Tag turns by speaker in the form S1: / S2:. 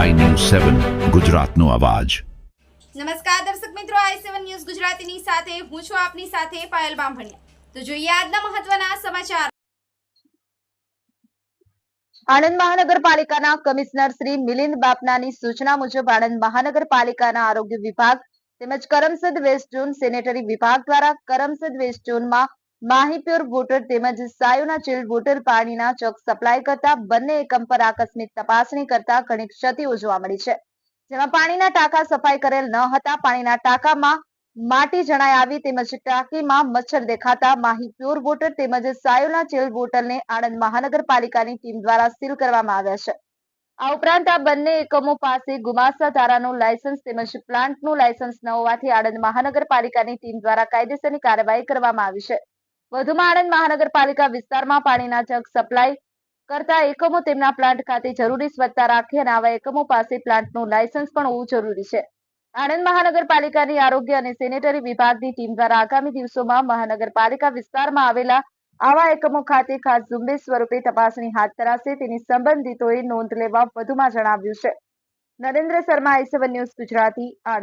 S1: સેવન ગુજરાતનો અવાજ.
S2: નમસ્કાર દર્શક મિત્રો આઈ સેવન ન્યૂઝ ગુજરાતીની સાથે હું છું આપની સાથે પાયલ બામભણિયા. તો જોઈએ આજના મહત્વના સમાચાર.
S3: આણંદ મહાનગરપાલિકાના કમિશનર શ્રી મિલિંદ બાપનાની સૂચના મુજબ આણંદ મહાનગરપાલિકાના આરોગ્ય વિભાગ તેમજ કરમસદ વેસ્ટ ઝોન સેનેટરી વિભાગ દ્વારા કરમસદ વેસ્ટ ઝોનમાં માહીપ્યોર વોટર તેમજ સાયોના ચિલ્ડ વોટર પાણીના ચોક સપ્લાય કરતા બંને એકમ પર આકસ્મિક તપાસણી કરતા ઘણી ક્ષતિઓ જોવા મળી છે. જેમાં પાણીના ટાંકા સફાઈ કરેલ ન હતા. પાણીના ટાંકામાં માટી જણાય આવી તેમજ ટાંકીમાં મચ્છર દેખાતા માહી પ્યોર વોટર તેમજ સાયોના ચિલ્ડ બોટલને આણંદ મહાનગરપાલિકાની ટીમ દ્વારા સીલ કરવામાં આવ્યા છે. આ ઉપરાંત આ બંને એકમો પાસે ગુમાસ્તા ધારાનું લાયસન્સ તેમજ પ્લાન્ટનું લાયસન્સ ન હોવાથી આણંદ મહાનગરપાલિકાની ટીમ દ્વારા કાયદેસરની કાર્યવાહી કરવામાં આવી છે. વધુમાં આણંદ મહાનગરપાલિકા વિસ્તારમાં પાણીના જગ સપ્લાય કરતા એકમો તેમના પ્લાન્ટ ખાતે જરૂરી સ્વચ્છતા રાખે અને આવા એકમો પાસે પ્લાન્ટનું લાયસન્સ પણ હોવું જરૂરી છે. આણંદ મહાનગરપાલિકાની આરોગ્ય અને સેનેટરી વિભાગની ટીમ દ્વારા આગામી દિવસોમાં મહાનગરપાલિકા વિસ્તારમાં આવેલા આવા એકમો ખાતે ખાસ ઝુંબેશ સ્વરૂપે તપાસણી હાથ ધરાશે તેની સંબંધિતોએ નોંધ લેવા વધુમાં જણાવ્યું છે. Narendra Sharma, I news Gujarati, Anand.